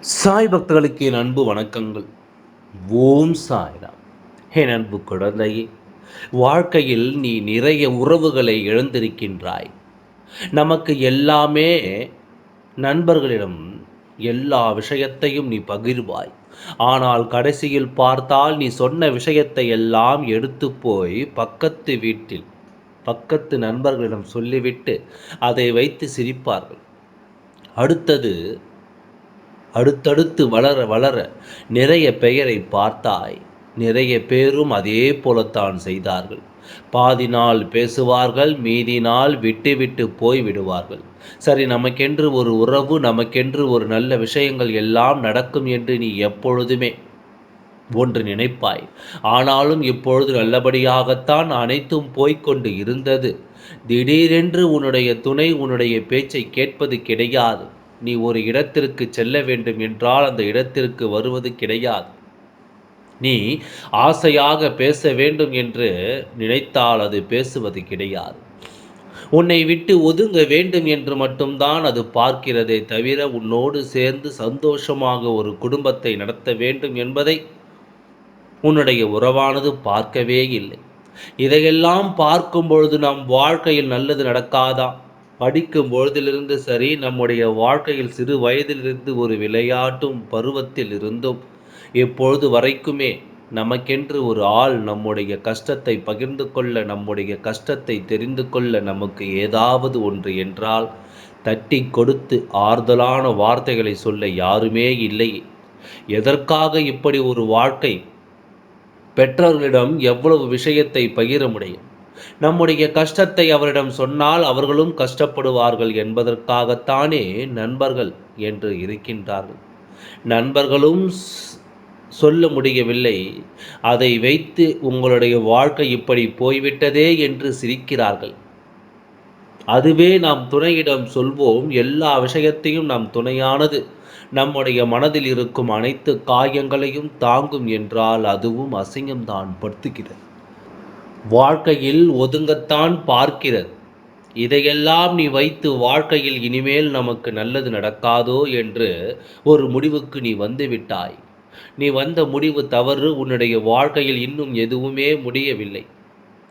சாய் பக்தர்களுக்கு என் அன்பு வணக்கங்கள். ஓம் சாய்ராம். என் அன்பு குழந்தையே வாழ்க்கையில் நீ நிறைய உறவுகளை இழந்திருக்கின்றாய். நமக்கு எல்லாமே நண்பர்களிடம் எல்லா விஷயத்தையும் நீ பகிர்வாய். ஆனால் கடைசியில் பார்த்தால் நீ சொன்ன விஷயத்தை எல்லாம் எடுத்து போய் பக்கத்து வீட்டில் பக்கத்து நண்பர்களிடம் சொல்லிவிட்டு அதை வைத்து சிரிப்பார்கள். அடுத்தது அடுத்தடுத்து வளர வளர நிறைய பெயரை பார்த்தாய். நிறைய பேரும் அதே போலத்தான் செய்தார்கள். பாதி நாள் பேசுவார்கள் மீதி நாள் விட்டு விட்டு போய் விடுவார்கள். சரி நமக்கென்று ஒரு உறவு நமக்கென்று ஒரு நல்ல விஷயங்கள் எல்லாம் நடக்கும் என்று நீ எப்பொழுதுமே ஒன்று நினைப்பாய். ஆனாலும் இப்பொழுது நல்லபடியாகத்தான் அனைத்தும் போய்க்கொண்டு இருந்தது. திடீரென்று உன்னுடைய துணை உன்னுடைய பேச்சை கேட்பது கிடையாது. நீ ஒரு இடத்திற்கு செல்ல வேண்டும் என்றால் அந்த இடத்திற்கு வருவது கிடையாது. நீ ஆசையாக பேச வேண்டும் என்று நினைத்தால் அது பேசுவது கிடையாது. உன்னை விட்டு ஒதுங்க வேண்டும் என்று மட்டும்தான் அது பார்க்கிறதே தவிர உன்னோடு சேர்ந்து சந்தோஷமாக ஒரு குடும்பத்தை நடத்த வேண்டும் என்பதை உன்னுடைய உறவானது பார்க்கவே இல்லை. இதையெல்லாம் பார்க்கும் பொழுது நம் வாழ்க்கையில் நல்லது நடக்காதான் படிக்கும் பொழுதிலிருந்து சரி நம்முடைய வாழ்க்கையில் சிறு வயதிலிருந்து ஒரு விளையாட்டும் பருவத்தில் இருந்தும். எப்பொழுது வரைக்குமே நமக்கென்று ஒரு ஆள் நம்முடைய கஷ்டத்தை பகிர்ந்து கொள்ள நம்முடைய கஷ்டத்தை தெரிந்து கொள்ள நமக்கு ஏதாவது ஒன்று என்றால் தட்டி கொடுத்து ஆறுதலான வார்த்தைகளை சொல்ல யாருமே இல்லை. எதற்காக இப்படி ஒரு வாழ்க்கை? பெற்றோர்களிடம் எவ்வளவு விஷயத்தை பகிர முடியும்? நம்முடைய கஷ்டத்தை அவரிடம் சொன்னால் அவர்களும் கஷ்டப்படுவார்கள் என்பதற்காகத்தானே நண்பர்கள் என்று இருக்கின்றார்கள். நண்பர்களும் சொல்ல முடியவில்லை. அதை வைத்து உங்களுடைய வாழ்க்கை இப்படி போய்விட்டதே என்று சிரிக்கிறார்கள். அதுவே நாம் துணையிடம் சொல்வோம். எல்லா விஷயத்தையும் நாம் துணையானது. நம்முடைய மனதில் இருக்கும் அனைத்து காயங்களையும் தாங்கும் என்றால் அதுவும் அசிங்கம்தான் படுத்துகிறது. வாழ்க்கையில் ஒதுங்கத்தான் பார்க்கிறது. இதையெல்லாம் நீ வைத்து வாழ்க்கையில் இனிமேல் நமக்கு நல்லது நடக்காதோ என்று ஒரு முடிவுக்கு நீ வந்துவிட்டாய் நீ வந்த முடிவு தவறு உன்னுடைய வாழ்க்கையில் இன்னும் எதுவுமே முடியவில்லை.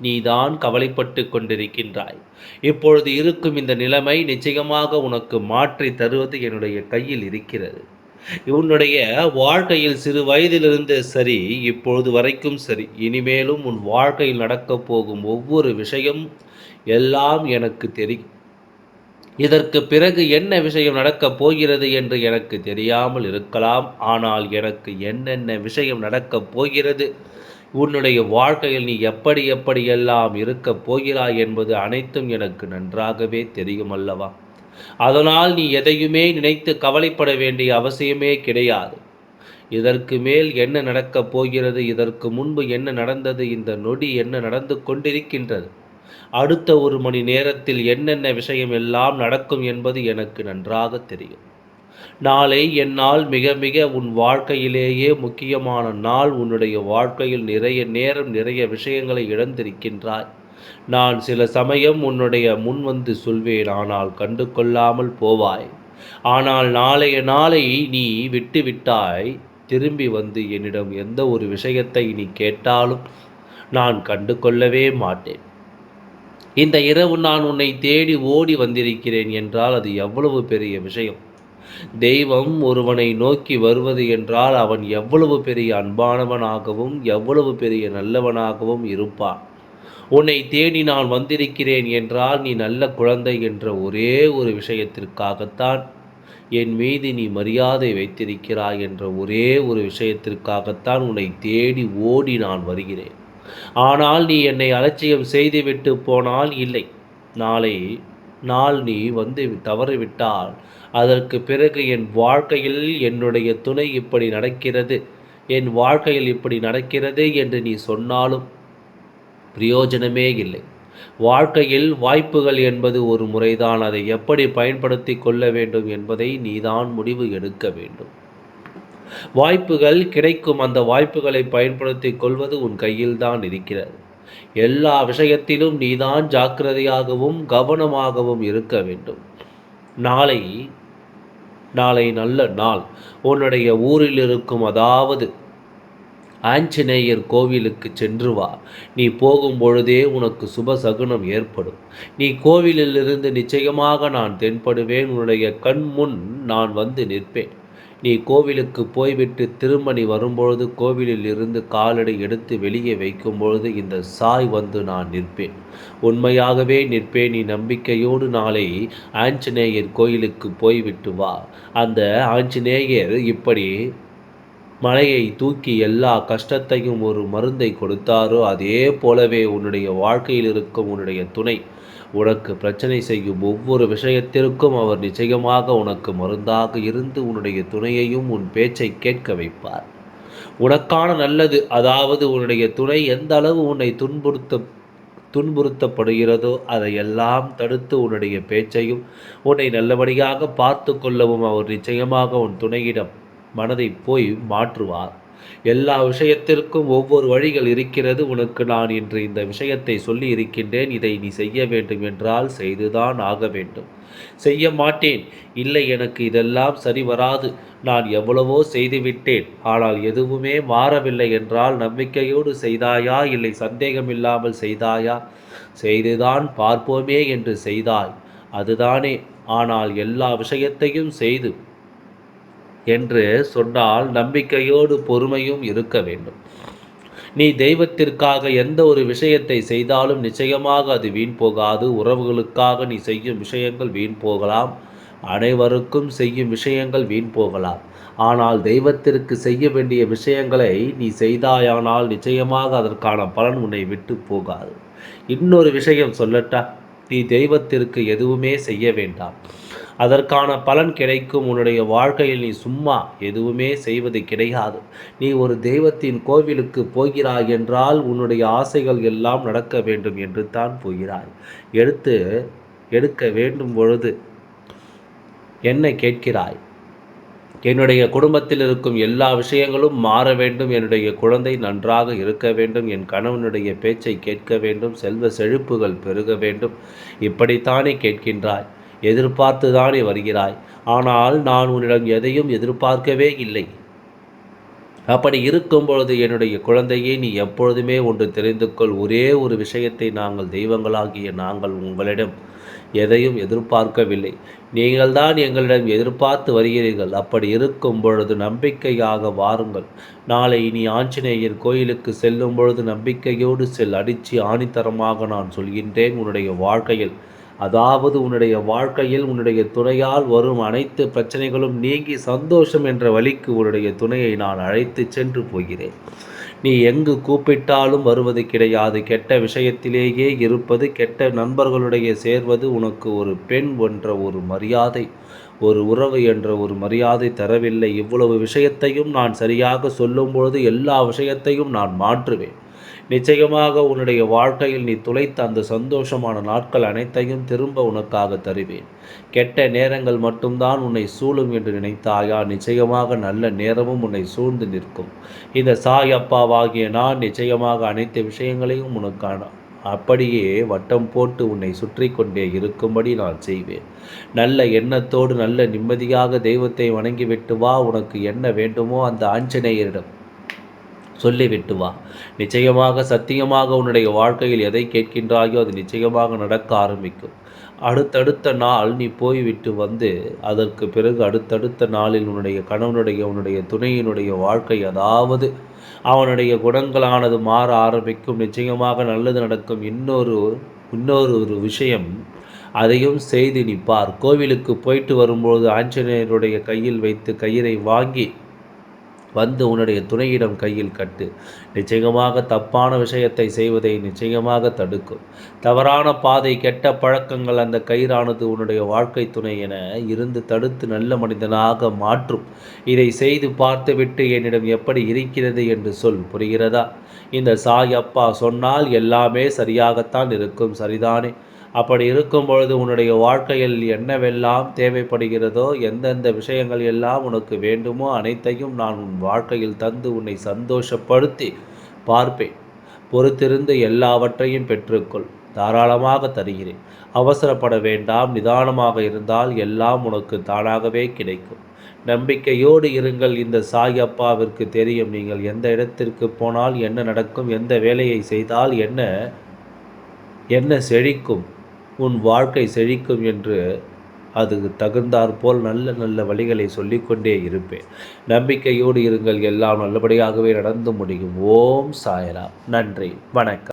நீதான் கவலைப்பட்டு கொண்டிருக்கின்றாய். இப்பொழுது இருக்கும் இந்த நிலைமை நிச்சயமாக உனக்கு மாற்றி தருவது என்னுடைய கையில் இருக்கிறது. உன்னுடைய வாழ்க்கையில் சிறு வயதிலிருந்து சரி இப்பொழுது வரைக்கும் சரி. இனிமேலும் உன் வாழ்க்கையில் நடக்கப் போகும் ஒவ்வொரு விஷயம் எல்லாம் எனக்கு தெரியும். இதற்கு பிறகு என்ன விஷயம் நடக்கப் போகிறது என்று எனக்கு தெரியாமல் இருக்கலாம். ஆனால் எனக்கு என்னென்ன விஷயம் நடக்கப் போகிறது? உன்னுடைய வாழ்க்கையில் நீ எப்படி எப்படியெல்லாம் இருக்கப் போகிறாய் என்பது அனைத்தும் எனக்கு நன்றாகவே தெரியும் அல்லவா? அதனால் நீ எதையுமே நினைத்து கவலைப்பட வேண்டிய அவசியமே கிடையாது. இதற்கு மேல் என்ன நடக்கப் போகிறது இதற்கு முன்பு என்ன நடந்தது இந்த நொடி என்ன நடந்து கொண்டிருக்கின்றது? அடுத்த ஒரு மணி நேரத்தில் என்னென்ன விஷயம் எல்லாம் நடக்கும் என்பது எனக்கு நன்றாக தெரியும். நாளை என்னால் மிக மிக உன் வாழ்க்கையிலேயே முக்கியமான நாள் உன்னுடைய வாழ்க்கையில் நிறைய நேரம் நிறைய விஷயங்களை இழந்திருக்கின்றாய். நான் சில சமயம் உன்னுடைய முன் வந்து சொல்வேன் ஆனால் கண்டு கொள்ளாமல் போவாய். ஆனால் நாளைய நாளை நீ விட்டு விட்டாய் திரும்பி வந்து என்னிடம் எந்த ஒரு விஷயத்தை நீ கேட்டாலும் நான் கண்டு கொள்ளவே மாட்டேன். இந்த இரவு நான் உன்னை தேடி ஓடி வந்திருக்கிறேன் என்றால் அது எவ்வளவு பெரிய விஷயம்? தெய்வம் ஒருவனை நோக்கி வருவது என்றால் அவன் எவ்வளவு பெரிய அன்பானவனாகவும் எவ்வளவு பெரிய நல்லவனாகவும் இருப்பான். உன்னை தேடி நான் வந்திருக்கிறேன் என்றால் நீ நல்ல குழந்தை என்ற ஒரே ஒரு விஷயத்திற்காகத்தான் என் மீது நீ மரியாதை வைத்திருக்கிறாய் என்ற ஒரே ஒரு விஷயத்திற்காகத்தான் உன்னை தேடி ஓடி நான் வருகிறேன். ஆனால் நீ என்னை அலட்சியம் செய்துவிட்டு போனால் இல்லை. நாளை நாள் நீ வந்து தவறிவிட்டால் அதற்கு பிறகு என் வாழ்க்கையில் என்னுடைய துணை இப்படி நடக்கிறது என் வாழ்க்கையில் இப்படி நடக்கிறது என்று நீ சொன்னாலும் பிரயோஜனமே இல்லை. வாழ்க்கையில் வாய்ப்புகள் என்பது ஒரு முறைதான். அதை எப்படி பயன்படுத்தி கொள்ள வேண்டும் என்பதை நீதான் முடிவு எடுக்க வேண்டும். வாய்ப்புகள் கிடைக்கும். அந்த வாய்ப்புகளை பயன்படுத்தி கொள்வது உன் கையில்தான் இருக்கிறது. எல்லா விஷயத்திலும் நீதான் ஜாக்கிரதையாகவும் கவனமாகவும் இருக்க வேண்டும். நாளை நாளை நல்ல நாள். உன்னுடைய ஊரில் இருக்கும் அதாவது ஆஞ்சநேயர் கோவிலுக்கு சென்று வா. நீ போகும் பொழுதே உனக்கு சுப சகுனம் ஏற்படும். நீ கோவிலிலிருந்து நிச்சயமாக நான் தென்படுவேன். உன்னுடைய கண் முன் நான் வந்து நிற்பேன். நீ கோவிலுக்கு போய்விட்டு திரும்ப நீ வரும்பொழுது கோவிலில் இருந்து காலடி எடுத்து வெளியே வைக்கும் பொழுது இந்த சாய் வந்து நான் நிற்பேன். உண்மையாகவே நிற்பேன். நீ நம்பிக்கையோடு நாளை ஆஞ்சநேயர் கோயிலுக்கு போய்விட்டு வா. அந்த ஆஞ்சநேயர் இப்படி மலையை தூக்கி எல்லா கஷ்டத்தையும் ஒரு மருந்தை கொடுத்தாரோ அதே போலவே உன்னுடைய வாழ்க்கையில் இருக்கும் உன்னுடைய துணை. உனக்கு பிரச்சனை செய்யும் ஒவ்வொரு விஷயத்திற்கும் அவர் நிச்சயமாக உனக்கு மருந்தாக இருந்து உன்னுடைய துணையையும் உன் பேச்சை கேட்க வைப்பார். உனக்கான நல்லது அதாவது உன்னுடைய துணை எந்த அளவு உன்னை துன்புறுத்த துன்புறுத்தப்படுகிறதோ அதையெல்லாம் தடுத்து உன்னுடைய பேச்சையும் உன்னை நல்லபடியாக பார்த்து கொள்ளவும் அவர் நிச்சயமாக உன் துணையிடம் மனதை போய் மாற்றுவார். எல்லா விஷயத்திற்கும் ஒவ்வொரு வழிகள் இருக்கிறது. உனக்கு நான் இன்று இந்த விஷயத்தை சொல்லி இருக்கின்றேன். இதை நீ செய்ய வேண்டும் என்றால் செய்துதான் ஆக வேண்டும். செய்ய மாட்டேன். இல்லை எனக்கு இதெல்லாம் சரி வராது. நான் எவ்வளவோ செய்துவிட்டேன் ஆனால் எதுவுமே மாறவில்லை என்றால் நம்பிக்கையோடு செய்தாயா? இல்லை சந்தேகமில்லாமல் செய்தாயா? செய்துதான் பார்ப்போமே என்று செய்தாய். அதுதானே. ஆனால் எல்லா விஷயத்தையும் செய்து என்று சொன்னால் நம்பிக்கையோடு பொறுமையும் இருக்க வேண்டும். நீ தெய்வத்திற்காக எந்த ஒரு விஷயத்தை செய்தாலும் நிச்சயமாக அது வீண் போகாது. உறவுகளுக்காக நீ செய்யும் விஷயங்கள் வீண் போகலாம். அனைவருக்கும் செய்யும் விஷயங்கள் வீண் போகலாம். ஆனால் தெய்வத்திற்கு செய்ய வேண்டிய விஷயங்களை நீ செய்தாயானால் நிச்சயமாக அதற்கான பலன் உன்னை விட்டு போகாது. இன்னொரு விஷயம் சொல்லட்டா நீ தெய்வத்திற்கு எதுவுமே செய்ய வேண்டாம். அதற்கான பலன் கிடைக்கும். உன்னுடைய வாழ்க்கையில் நீ சும்மா எதுவுமே செய்வது கிடையாது. நீ ஒரு தெய்வத்தின் கோவிலுக்கு போகிறாய் என்றால் உன்னுடைய ஆசைகள் எல்லாம் நடக்க வேண்டும் என்று தான் போகிறாய். எடுத்து எடுக்க வேண்டும் பொழுது என்ன கேட்கிறாய்? என்னுடைய குடும்பத்தில் இருக்கும் எல்லா விஷயங்களும் மாற வேண்டும். என்னுடைய குழந்தை நன்றாக இருக்க வேண்டும். என் கணவனுடைய பேச்சை கேட்க வேண்டும். செல்வ செழிப்புகள் பெருக வேண்டும். இப்படித்தானே கேட்கின்றாய். எதிர்பார்த்து தானே வருகிறாய்? ஆனால் நான் உன்னிடம் எதையும் எதிர்பார்க்கவே இல்லை. அப்படி இருக்கும் பொழுது என்னுடைய குழந்தையை நீ எப்பொழுதுமே ஒன்று தெரிந்து கொள். ஒரே ஒரு விஷயத்தை நாங்கள் தெய்வங்களாகிய நாங்கள் உங்களிடம் எதையும் எதிர்பார்க்கவில்லை. நீங்கள்தான் எங்களிடம் எதிர்பார்த்து வருகிறீர்கள். அப்படி இருக்கும் பொழுது நம்பிக்கையாக வாருங்கள். நாளை இனி ஆஞ்சநேயர் கோயிலுக்கு செல்லும் பொழுது நம்பிக்கையோடு செல். அடித்து ஆணித்தரமாக நான் சொல்கின்றேன். உன்னுடைய வாழ்க்கையில் அதாவது உன்னுடைய வாழ்க்கையில் உன்னுடைய துணையால் வரும் அனைத்து பிரச்சனைகளும் நீங்கி சந்தோஷம் என்ற வழிக்கு உன்னுடைய துணையை நான் அழைத்து சென்று போகிறேன். நீ எங்கு கூப்பிட்டாலும் வருவது கிடையாது. கெட்ட விஷயத்திலேயே இருப்பது கெட்ட நண்பர்களுடைய சேர்வது உனக்கு ஒரு பெண் என்ற ஒரு மரியாதை ஒரு உறவு என்ற ஒரு மரியாதை தரவில்லை. இவ்வளவு விஷயத்தையும் நான் சரியாக சொல்லும்பொழுது எல்லா விஷயத்தையும் நான் மாற்றுவேன். நிச்சயமாக உன்னுடைய வாழ்க்கையில் நீ துளைத்த அந்த சந்தோஷமான நாட்கள் அனைத்தையும் திரும்ப உனக்காக தருவேன். கெட்ட நேரங்கள் மட்டும்தான் உன்னை சூழும் என்று நினைத்தாயா? நிச்சயமாக நல்ல நேரமும் உன்னை சூழ்ந்து நிற்கும். இந்த சாய் அப்பாவாகிய நான் நிச்சயமாக அனைத்து விஷயங்களையும் உனக்கான அப்படியே வட்டம் போட்டு உன்னை சுற்றி கொண்டே இருக்கும்படி நான் செய்வேன். நல்ல எண்ணத்தோடு நல்ல நிம்மதியாக தெய்வத்தை வணங்கிவிட்டு வா. உனக்கு என்ன வேண்டுமோ அந்த ஆஞ்சநேயரிடம் சொல்லிவிட்டு வா. நிச்சயமாக சத்தியமாக உன்னுடைய வாழ்க்கையில் எதை கேட்கின்றாயோ அது நிச்சயமாக நடக்க ஆரம்பிக்கும். அடுத்தடுத்த நாள் நீ போய்விட்டு வந்து அதற்கு பிறகு அடுத்தடுத்த நாளில் உன்னுடைய கணவனுடைய உன்னுடைய துணையினுடைய வாழ்க்கை அதாவது அவனுடைய குணங்களானது மாற ஆரம்பிக்கும். நிச்சயமாக நல்லது நடக்கும். இன்னொரு இன்னொரு ஒரு விஷயம் அதையும் செய்து நிற்பார் கோவிலுக்கு போயிட்டு வரும்போது ஆஞ்சநேயருடைய கையில் வைத்து கயிறை வாங்கி வந்து உன்னுடைய துணையிடம் கையில் கட்டு. நிச்சயமாக தப்பான விஷயத்தை செய்வதை நிச்சயமாக தடுக்கும். தவறான பாதை கெட்ட பழக்கங்கள் அந்த கயிறானது உன்னுடைய வாழ்க்கை துணை என இருந்து தடுத்து நல்ல மனிதனாக மாற்றும். இதை செய்து பார்த்துவிட்டு என்னிடம் எப்படி இருக்கிறது என்று சொல் புரிகிறதா? இந்த சாய் அப்பா சொன்னால் எல்லாமே சரியாகத்தான் இருக்கும் சரிதானே? அப்படி இருக்கும் பொழுது உன்னுடைய வாழ்க்கையில் என்னவெல்லாம் தேவைப்படுகிறதோ எந்தெந்த விஷயங்கள் எல்லாம் உனக்கு வேண்டுமோ அனைத்தையும் நான் உன் வாழ்க்கையில் தந்து உன்னை சந்தோஷப்படுத்தி பார்ப்பேன். பொறுத்திருந்து எல்லாவற்றையும் பெற்றுக்கொள். தாராளமாக தருகிறேன். அவசரப்பட வேண்டாம். நிதானமாக இருந்தால் எல்லாம் உனக்கு தானாகவே கிடைக்கும். நம்பிக்கையோடு இருங்கள். இந்த சாய் அப்பாவிற்கு தெரியும். நீங்கள் எந்த இடத்திற்கு போனால் என்ன நடக்கும் எந்த வேலையை செய்தால் என்ன என்ன செழிக்கும். உன் வாழ்க்கை செழிக்கும் என்று அதுக்கு தகுந்தாற்போல் நல்ல நல்ல வழிகளை சொல்லிக்கொண்டே இருப்பேன். நம்பிக்கையோடு இருங்கள். எல்லாம் நல்லபடியாகவே நடந்து முடியும். ஓம் சாயரா நன்றி. வணக்கம்.